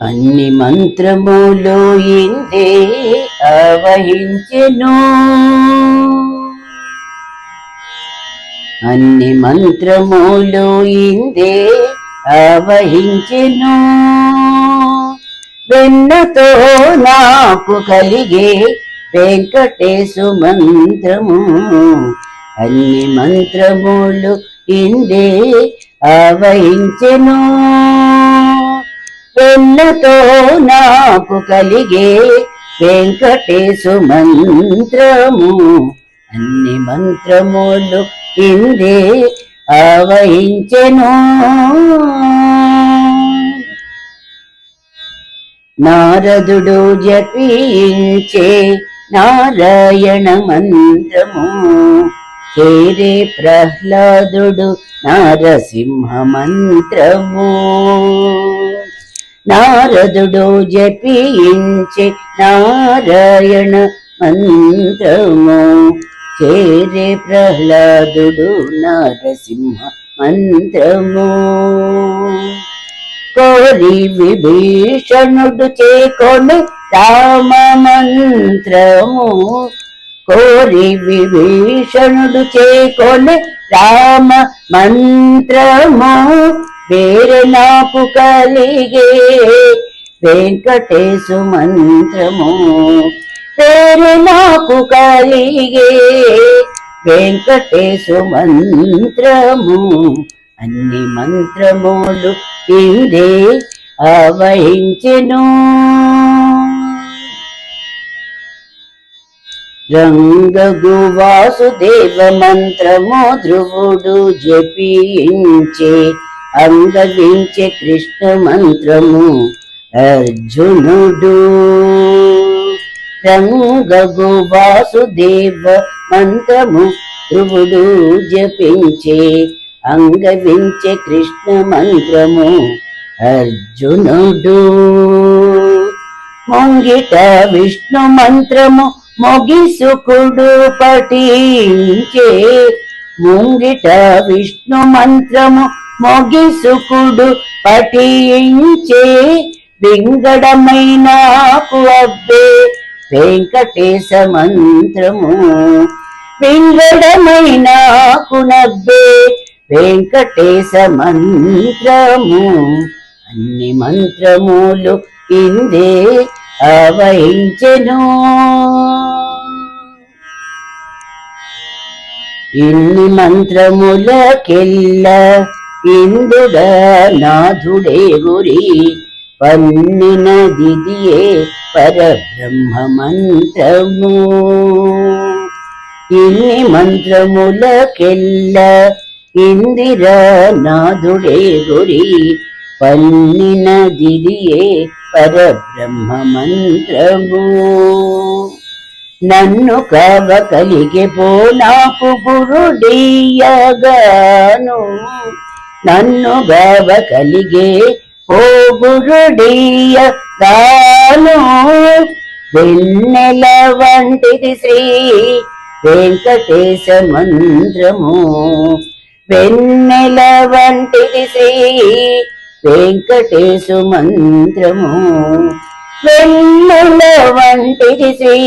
అన్ని మంత్రములు ఇందే అవహించెను. అన్ని మంత్రములు ఇందే అవహించెను. వెన్నతో నాకు కలిగే వెంకటేశు మంత్రము. అన్ని మంత్రములు ఇందే ఆవహించెను వెన్నతో నాకు కలిగే వెంకటేశు మంత్రము. అన్ని మంత్రములు ఇందే ఆవహించెను. నారదుడు జపించే నారాయణ మంత్రము. చేరే ప్రహ్లాదుడు నారసింహ మంత్రము. నారదుడు జపించి నారాయణ మంత్రము చేరే ప్రహ్లాదుడు నరసింహ మంత్రము. కోరి విభీషణుడు చేకొని రామ మంత్రము. కోరి విభీషణుడు చేకొని రామ మంత్రము. వేరే నాపు కలిగే వెంకటేశు మంత్రము. వేరే నాపు కలిగే వెంకటేశు మంత్రము. అన్ని మంత్రములు ఇందే అవహించెను. రంగగు వాసుదేవ మంత్రము ధ్రువుడు జపించే అందగించే కృష్ణ మంత్రము అర్జునుడు. రంగగు వాసుదేవ మంత్రము ధ్రువుడు జపించే అంగవించే కృష్ణ మంత్రము అర్జునుడు. మొంగిట విష్ణు మంత్రము మొగిసుకుడు పఠించే ముంగిట విష్ణు మంత్రము మొగిసుకుడు పఠించే వింగడమైనాకు అబ్బే వెంకటేశ మంత్రము. వింగడమైనాకు కునబ్బే వెంకటేశ మంత్రము. అన్ని మంత్రములు ఇందే ఆవహించెను ఇన్ని మంత్రములకెల్ల ఇందుడ నాథుడే గురి పన్నిన దిదియే పరబ్రహ్మ ఇన్ని మంత్రములకెల్ల ఇందిర నాథుడే గురి పన్నిన దిదియే పరబ్రహ్మ నన్ను కవ కలిగే పో నాకు గురుడీయగాను నన్ను గవ కలిగే ఓ గురుడీయ గురుడీయగాను వెన్నెల వంటిది శ్రీ వెంకటేశ మంత్రము. వెన్నెల వంటిది శ్రీ వెంకటేశు మంత్రము. వెన్నెల వంటిది శ్రీ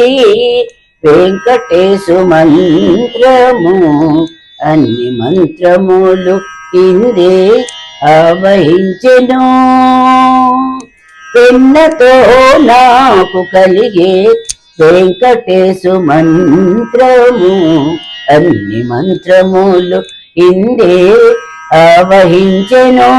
వెంకటేశు మంత్రము. అన్ని మంత్రములు ఇందే అవహించెను. వెన్నతో నాకు కలిగే వెంకటేశు మంత్రము అన్ని మంత్రములు ఇందే అవహించెను.